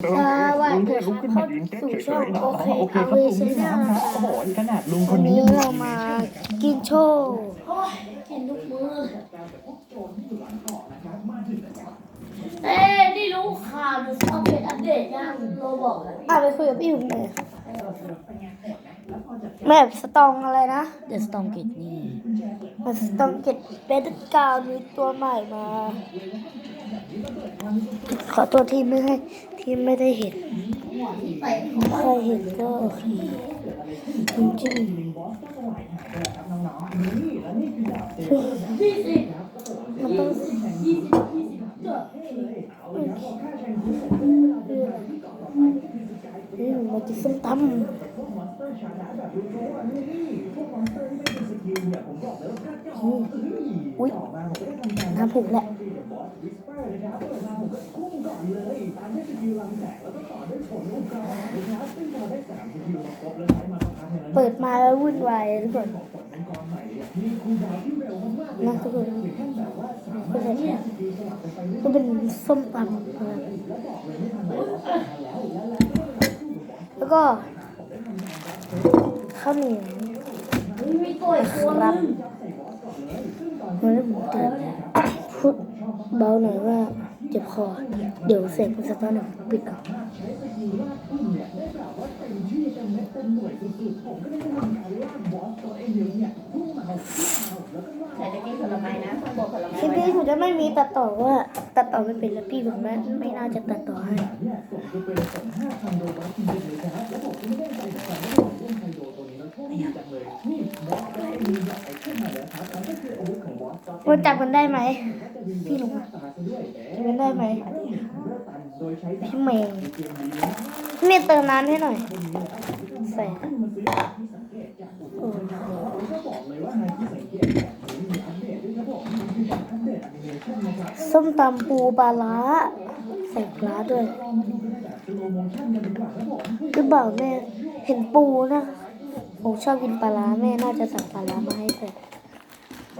สวัสดีครับลุงขึ้นมายืนเข้าสู่เฉช่องยๆโอเคอเคเอาครับเวลุงชนี่นลน้ำนะนะโอ้โหขนาดลุงควันนนี้นี้ยังเรามากินโชว์กินทุกมือเอ้ยนี่รู้ข่าวหรืออัปเดตอัปเดตยังโรบอกอะไปคุยกับพี่ผมหน่อยแบบสตองอะไรนะเดอะสตองเกตนี่มันสตองเกตเบดกาวมีตัวใหม่มา ขอตัวที่ไม่ให้ ที่ไม่ได้เห็นไปใครเห็นก็โอเคจริงยี่สิบๆมันต้องยี่สิบยี่สิบเกือบนี่ผมมากินส้มตำอืม อุ้ยน้ำผุแหละเปิดมาแล้ววุ่นวายทุกคนนะทุกคนก็จะเนี่ยก็เป็นส้มตำแล้วก็ข้าวเหนียวมีตัวอีกตัวนึงวันนี้ผมตื่นพูด เบาหน่อยว่าเจ็บคอ เดี๋ยวเสร็จผมจะต้องหนึ่งปิดก่อนแต่จะกินผลไม้นะต้องบอกผลไม้คลิปนี้ผมจะไม่มีตัดต่อว่า ตัดต่อไม่เป็นแล้วพี่ผมไม่ไม่น่าจะตัดต่อให้ ว่าจับมันได้ไหม พี่ลุงจับมันได้ไหมพี่เมย์เนี่เติมน้ำให้หน่อยใส่โอ้ส้มตำปูปลาร้าใส่ปลาด้วยหรือเปล่าแม่เห็นปูนะผมชอบกินปลาร้าแม่น่าจะสั่งปลาร้ามาให้ใส่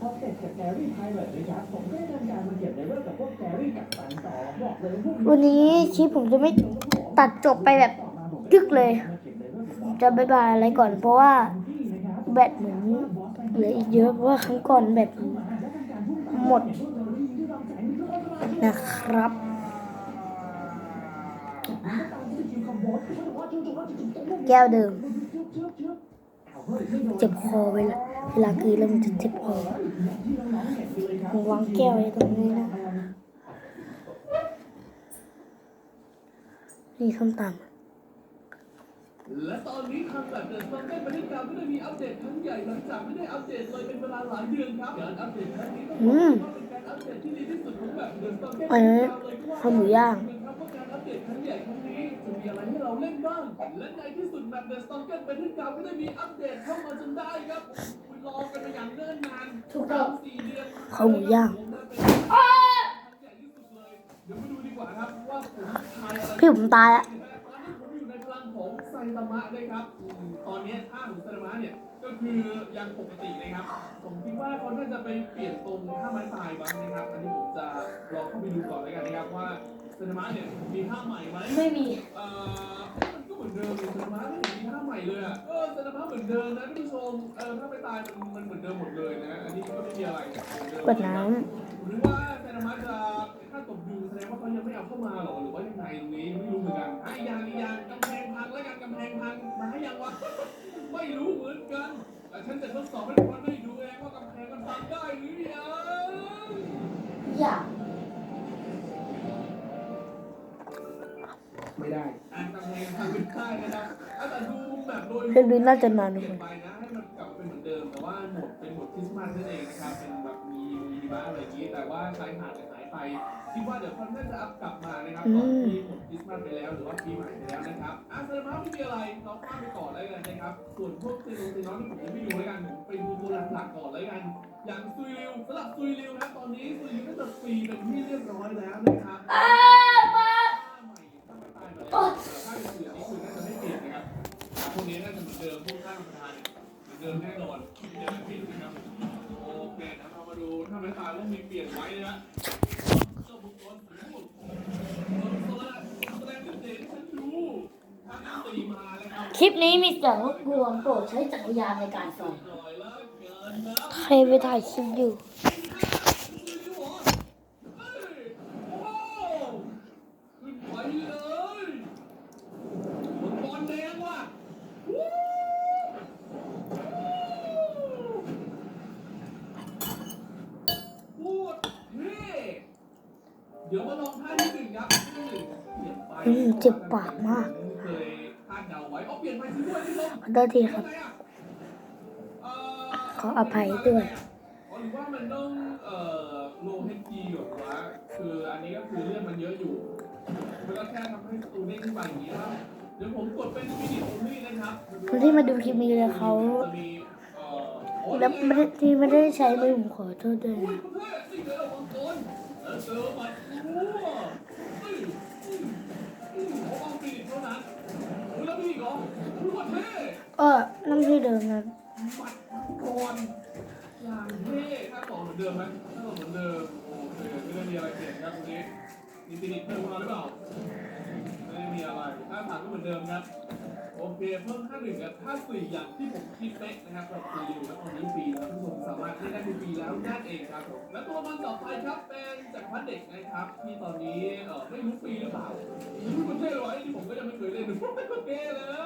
พอเสร็จจากแกรี่ไพเรตนะครับผมก็ได้ทำการมาเก็บในเลเวลกับพวกแกรี่กับตันต่อบอกเลยพวกวันนี้คลิปผมจะไม่ตัดจบไปแบบยึกเลยจะบายบายอะไรก่อน เพราะว่าแบตเหมือนเหลืออีกเยอะเพราะว่าครั้งก่อนแบตหมดนะครับแก้วเดิมเจ็บคอเวลา เวลากลืนแล้วมันจะเจ็บคอผมวางแก้วไว้ตรงนี้นะ นี่ส้มตำและตอนนี้ทางแบบเดินต้องได้บริการไม่ได้มีอัปเดตครั้งใหญ่หลังจากไม่ได้อัปเดตเลยเป็นเวลาหลายเดือนครับการอัปเดตครั้งนี้ต้องอืมเป็นการอัปเดตที่ดีที่สุดของแบบเดินต้องได้อันนี้ข้าวหมูย่างครับว่าการอัปเดตครั้งใหญ่ครั้งนี้จะมีอะไรให้เราเล่นบ้างและในที่สุดแบบเดินต้องได้บริการไม่ได้มีอัปเดตเข้ามาจนได้ครับ คุณรอกันมาอย่างเนิ่นนานถูกต้องสี่เดือนข้าวหมูย่างเดี๋ยวมาดูดีกว่าครับว่าผมทายอะไรพี่ผมตายละตอนนี้ผมอยู่ในพลังของไซตามะด้วยครับอืมตอนนี้ท่าของไซตามะเนี่ยก็คือยังปกตินะครับ ผมคิดว่าเขาน่าจะไปเปลี่ยนตรงท่าไม้ตายบ้างนะครับ อันนี้ผมจะลองเข้าไปดูก่อนแล้วกันนะครับว่าไซตามะเนี่ยมีท่าใหม่ไหมไม่มี เอ่อ มันก็เหมือนเดิมเลยไซตามะไม่เห็นมีท่าใหม่เลยอะเออไซตามะเหมือนเดิมนะท่านผู้ชมเออท่าไม้ตายมันมันเหมือนเดิมหมดเลยนะอันนี้ก็ไม่มีอะไรเหมือนเดิมกดน้หรือว่าไซนามะจะถ้าตบยุงแสดงว่าเขายังไม่เอาเข้ามาหรอหรือว่ายังไงตรงนี้ไม่รู้เหมือนกันไอ้ยางอีกอย่างกำแพงพังแล้วกันกำแพงพังมาให้ยังวะไม่รู้เหมือนกันแต่ฉันจะทดสอบให้ทุกคนได้ดูเองว่ากำแพงมันพังได้หรือยังอยากไม่ได้ อะกำแพงพังเป็นค่ายนะครับอะแต่ดูแบบโดยำเรื่องนี้น่าจะนานเปทุกลี่คยนนไปนะให้มันกลับเป็นเหมือนเดิมแต่ว่าโหมดเป็นโหมดคริสต์มาสนั่นเองนะครับเป็นแบบมีมีบ้าอะไรอย่างนี้แต่ว่าชายหาดเนี่ยหายไปไปคิดว่าเดี๋ยวเขาน่าจะอัพกลับมานะครับก่อนที่หมดคริสต์มาสไปแล้วหรือว่าปีใหม่ไปแล้วนะครับอะแสดงว่าไม่มีอะไรเราข้ามไปก่อนแล้วกันนะครับ ส่วนพวกเซนงเซนอนที่ผมยังไม่ดูแล้วกันผมไปดูตัวหลักๆก่อนแล้วกัน อย่างซุยริวสำหรับซุยริวนะตอนนี้ซุยริวก็จะฟรีเป็นที่เรียบร้อยแล้วนะครับ พวกนี้น่าจะเหมือนเดิมพวกข้างประธานเหมือนเดิมแน่นอนเดิมที่นะครับโอเคนะเรามาดูถ้าไม่ตายว่ามีเปลี่ยนไว้นะเจ้าบุคคลสูงสุดแสดงถึงเดชที่ฉันรู้ถ้าน้ำตีมาแล้วครับคลิปนี้มีเสียงรบกวนโปรดใช้จักรยานในการฟังหน่อยละเกินนะใครไปถ่ายคลิปอยู่ ขึ้นไปเลยบนบอลแดงว่ะพูดเท่เดี๋ยวมาลองท่าที่หนึ่งครับท่าที่หนึ่งเปลี่ยนไป อืมเจ็บปากมากเคยคาดเดาไว้เอาเปลี่ยนไปซิด้วยที่ลมขอโทษทีครับ ขออภัยด้วยอ๋อหรือว่ามันต้องเอ่อโลเฮจีหรือว่าคืออันนี้ก็คือเลือดมันเยอะอยู่มันก็แค่ทำให้ประตูเด้งขึ้นมาอย่างนี้ว่าเดี๋ยวผมกดเป็นฟินิชโอลี่นะครับคนที่มาดูคลิปนี้แล้วเขาจะมีเอ่ออ๋อแล้วไม่ได้ที่ไม่ได้ใช้มือผมขอโทษด้วยอุ้ยนะ เออน้ำที่เดิมนะหมัดก่อนอย่างเท่ถ้าต่อเหมือนเดิมไหมถ้าต่อเหมือนเดิมโอเคไม่ได้มีอะไรเปลี่ยนครับตรงนี้มีฟินิชเพิ่มมาหรือเปล่าไม่ได้มีอะไรถ้าผ่านก็เหมือนเดิมครับโอเคเพิ่มค่าหนึ่งกับค่าสี่อย่างที่ผมคิดเป๊ะนะครับเราฟรีอยู่แล้วตอนนี้ฟรีแล้วทุกคนสามารถเล่นได้ฟรีแล้วนั่นเองครับผมและตัวมันต่อไปครับเป็นจากรพัฒเด็กนะครับที่ตอนนี้เออไม่รู้ฟรีหรือเปล่าไม่รู้เท่หรอไอ้ที่ผมก็ยังไม่เคยเล่นดูไม่โอเคเลย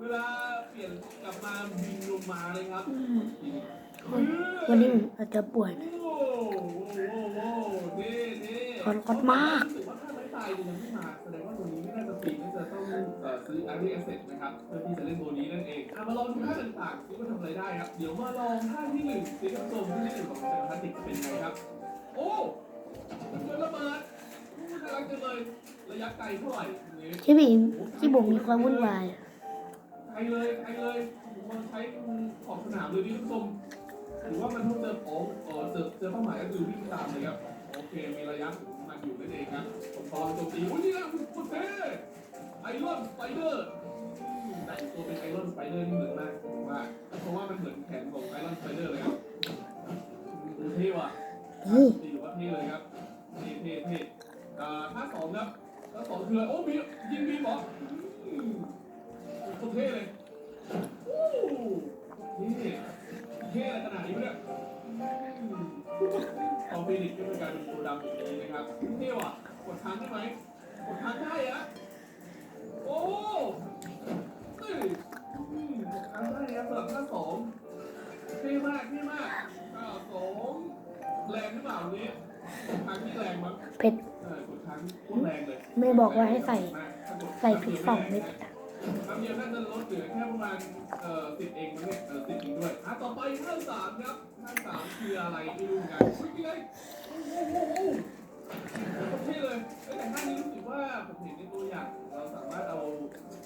เวลาเปลี่ยนกลับมาบินลงมาเลยครับวันนี้ผมอาจจะป่วยนะโอ้โหโอ้โหโอ้โหเท่เท่ขอขอบมากรู้สึกว่าถ้าไม่ตายยังไม่มาแสดงว่าตัวนี้ไม่น่าจะฟรีน่าจะต้องเอ่อซื้ออาร์ีแอสเซทนะครับเพื่อที่จะเล่นตัวนี้นั่นเองอะมาลองดูท่าต่างๆซิว่าทำอะไรได้ครับ เดี๋ยวมาลองท่าที่หนึ่งซิครับทรงที่หนึ่งของจักรพรรดิจะเป็นไงครับ โอ้มันเกิดระเบิดน่ารักจังเลยระยะไกลเท่าไหร่ตรงนี้ที่บีที่ผมมีความวุ่นวายใคร เลยใครเลยผมมาใช้ขอบสนามเลยนี่ท่านผู้ชมหรือว่ามันเพิ่มเติมของเออเจอเจอเป้าหมายก็คือวิ่งตามเลยครับโอเคมีระยะมันอยู่นั่นเองครับผมตอนโจมตีโอ้ยนี่นะคุณเท่ไอรอนสไปเดอร์แต่งตัวเป็นไอรอนสไปเดอร์นี่เหมือนมากผมว่าเพราะว่ามันเหมือนแขนของไอรอนสไปเดอร์เลยครับดูเท่ว่ะนี่ตีหรือว่าเท่เลยครับเท่เท่เท่อ่าท่าสองครับท่าสองคืออะไรโอ้มียิงมีบอสอืมโคตรเท่เลยโอ้นี่เท่อะไรขนาดนี้วะเนี่ยคอมฟินิชก็เป็นการเป็นตัวดำอย่างนี้นะครับเท่ว่ะกดค้างได้ไหมกดค้างได้อะโอ้เฮ้ยอืมกดค้างได้ครับสำหรับท่าสองเท่มากเท่มากท่าสองแรงหรือเปล่าวันนี้กดค้างที่แรงมั้งเผ็ด เออกดค้างโคตรแรงเลย ไม่บอกว่าให้ใส่ ใส่พริกสองเม็ด คำเดียวน่าจะลดเหลือแค่ประมาณเอ่อสิบเองมั้งเนี่ยเออสิบเองด้วยอะต่อไปท่าสามครับท่าสามคืออะไรไม่รู้เหมือนกันอุ้ยนี่ไงโอ้โหโอ้โหโอเคเลยเอ้ยแต่ท่านนี้รู้สึกว่าผมเห็นในตัวอย่างเราสามารถเอา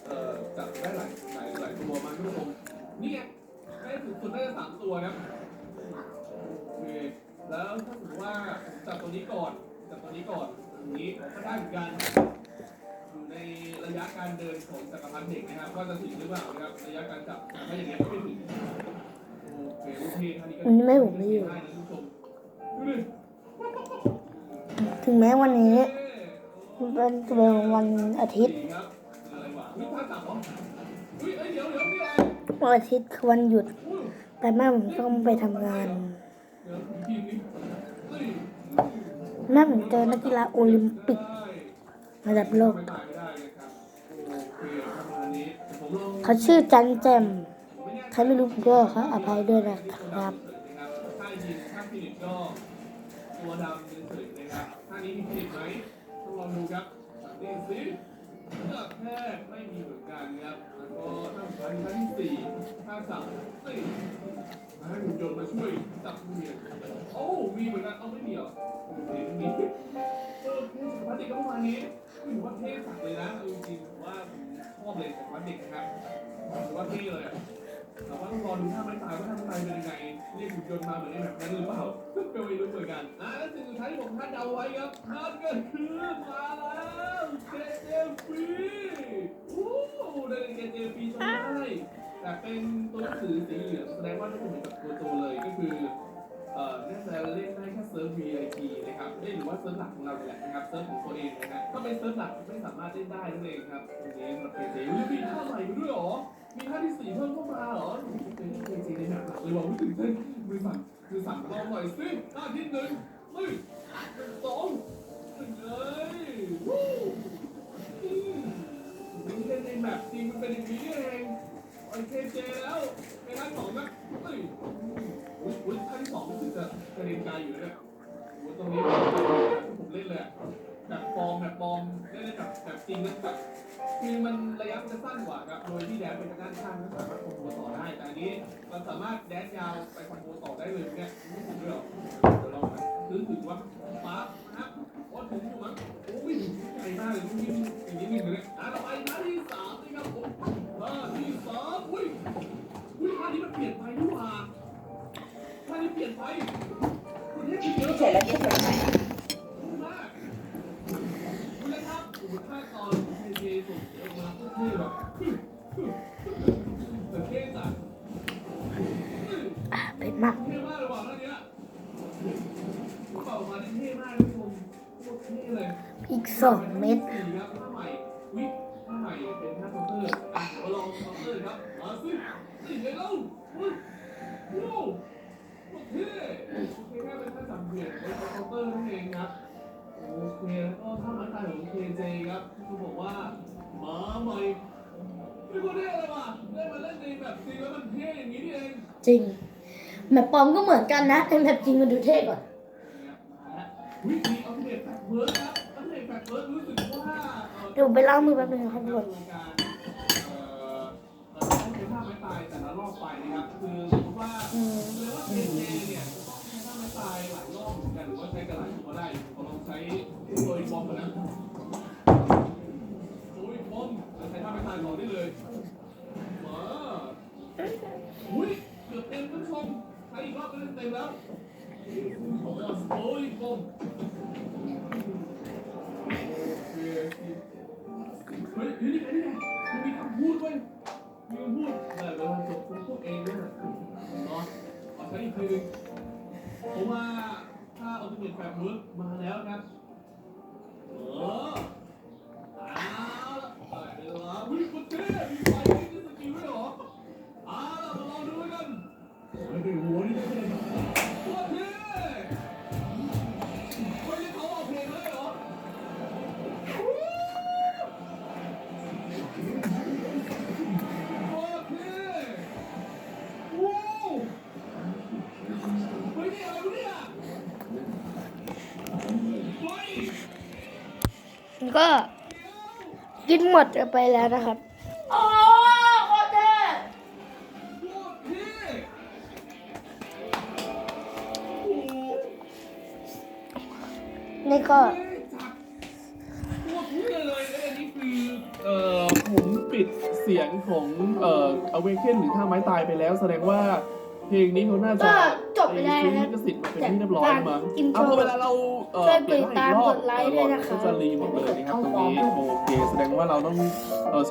เอ่อจับได้หลายหลายหลายตัวมาทุกคนนี่ไงได้ถึงสุดได้สามตัวนะโอเคแล้วถ้าสมมติว่าจับตัวนี้ก่อนจับตัวนี้ก่อนอย่างนี้ผมก็ได้เหมือนกัน ของจักรพรรดิเด็กนะครับว่าจะถึงหรือเปล่านะครับระยะการจับถ้าอย่างเงี้ก็ไม่ถึงโอเคโอเคท่านี้ก็วันนี้ไม่ผมไม่อยู่ได้นะทุกผู้ชมดูดิถึงแม้วันนี้เป็นเป็นวันอาทิตย์วันอาทิตย์คือวันหยุด แต่แม่ผมต้องไปทำงาน แม่ผมเจอนักกีฬาโอลิมปิกระดับโลก เขาชื่อจันแจมใครไม่รู้ผมก็ขออภัยด้วยนะครับเฉยๆนะครับท่านี้มีฟินิชไหมต้ออเลือกแพทย์ไม่มีเหมือนกันครับแล้วก็ท่าสุดท้ายท่าที่สี่ท่าสามสี่โอให้หุ่นยนต์มาช่วยจับมือโอ้มีเหมือนกันเอาไม่มีเหรอไม่มีเออเท่จักรพสักเลยนะจริงๆว่า อบเลยจักรพรรดินะครับถือว่าเท่เลยอะแต่ว่าต้องรอดูท่าไม้ตายว่าท่าไม้ตายเป็นยังไงเรียกหุ่นยนต์มาเหมือนในแบบนั้นหรือเปล่าก็ไม่รู้เหมือนกันอะแล้วสิ่งสุดท้ายที่ผมคาดเดาไว้ครับนั่นก็คือมาแล้วเจเจฟีโอ้ได้เจเจฟีจนได้แต่เป็นตัวหนังสือสีเหลืองแสดงว่าน่าจะเหมือนกับตัวโตเลยก็คือ เอ่อน่าจะเล่นได้แค่เซิร์ฟ VIP นะครับเอ้ยหรือว่าเซิร์ฟหลักของเราเนี่ยแหละนะครับเซิร์ฟของตัวเองนะฮะถ้าเป็นเซิร์ฟหลักไม่สามารถเล่นได้นั่นเองครับตรงนี้สำหรับเจเจมีท่าใหม่ด้วยเหรอ มีท่าที่สี่เพิ่มเข้ามาเหรอหนูเป็นเจเจในแบบหลักเลยว่าไม่ตื่นเต้นมือสั่นมือสั่นลองหน่อยสิหน้าที่หนึ่งเฮ้ยสองหนึ่งเลยวู้อืมมันเป็นในแบบจริงมันเป็นอย่างนี้เองไอเคเจแล้วไปท่าสองนะเฮ้ยอุ้ยอุ้ย ท่านที่สองรู้สึกจะกระเนไกลอยู่เลยโอ้ตรงนี้ผมเล่นเลยแบบฟอร์มแบบฟอร์มเล่นแบบแบบจริงแล้วแบบคือมันระยะมันจะสั้นกว่าครับ โดยที่แดนเป็นด้านข้างก็สามารถคอมโบต่อได้ แต่อันนี้มันสามารถแดนยาวไปคอมโบต่อได้เลยเนี่ยไม่ถึงด้วยหรอเดี๋ยวลองนะคือถึงว่าปั๊บนะครับโอ้ถึงอยู่มั้งโอ้ยไกลมากเลยนี่อย่างนี้หนึ่งเลยอะเราไปท่าที่สามนะครับผมท่าที่สามอุ้ยอุ้ยท่านี้มันเปลี่ยนไปนี่หว่าท่านี้เปลี่ยนไป ของเคเจครับคือบอกว่าหมาใหม่ไม่ควรเท่เลยว่ะเล่นมาเล่นในแบบจริงแล้วมันเท่อย่างนี้นี่เองจริงแมปปลอมก็เหมือนกันนะแต่แมปจริงมันดูเท่กว่าวิธีอัปเดตแฟกเวิร์ดครับ เดี๋ยวไปล้างมือแป๊บนึงนะครับทุกคนการเต้องใช้ท่าไม้ตายแต่ละรอบไปนะครับคือสมว่าเรียกว่าเจเจเนี่ยใช้ท่าไม้ตายหลายรอบเหมือนกันว่าใช้กับหลายตัวได้ผม นี่ไงนี่ไงมันมีคำพูดด้วยมีคำพูดแต่เวลาจบคุณพวกเองด้วยนะเนาะขอใช้อีกทีหนึงผมว่าถ้าเอาตัวเมทแบบเวิร์กมา กินหมดไปแล้วนะครับโอ้โคตรเท่โคตรเท่โอ้โหนี่ก็เท่จัดโคตรเท่เลยและอันนี้คือเอ่อผมปิดเสียงของเอ่อ Awaken หรือท่าไม้ตายไปแล้ว แสดงว่าเพลงนี้เขาน่าจะก็จบ ไปแล้วซื้อนะลิขสิทธิ์มาเป็นที่เรียบร้อยมั้งอินโทรเอาพอเวลาเราเอ่อช่วยเปลี่ยนให้อีกรอบติดตามกดไลค์ด้วยนะคะก็จะรีหมดเลยนะครับตรงนี้โอเคแสดงว่าเราต้องเอ่อใช้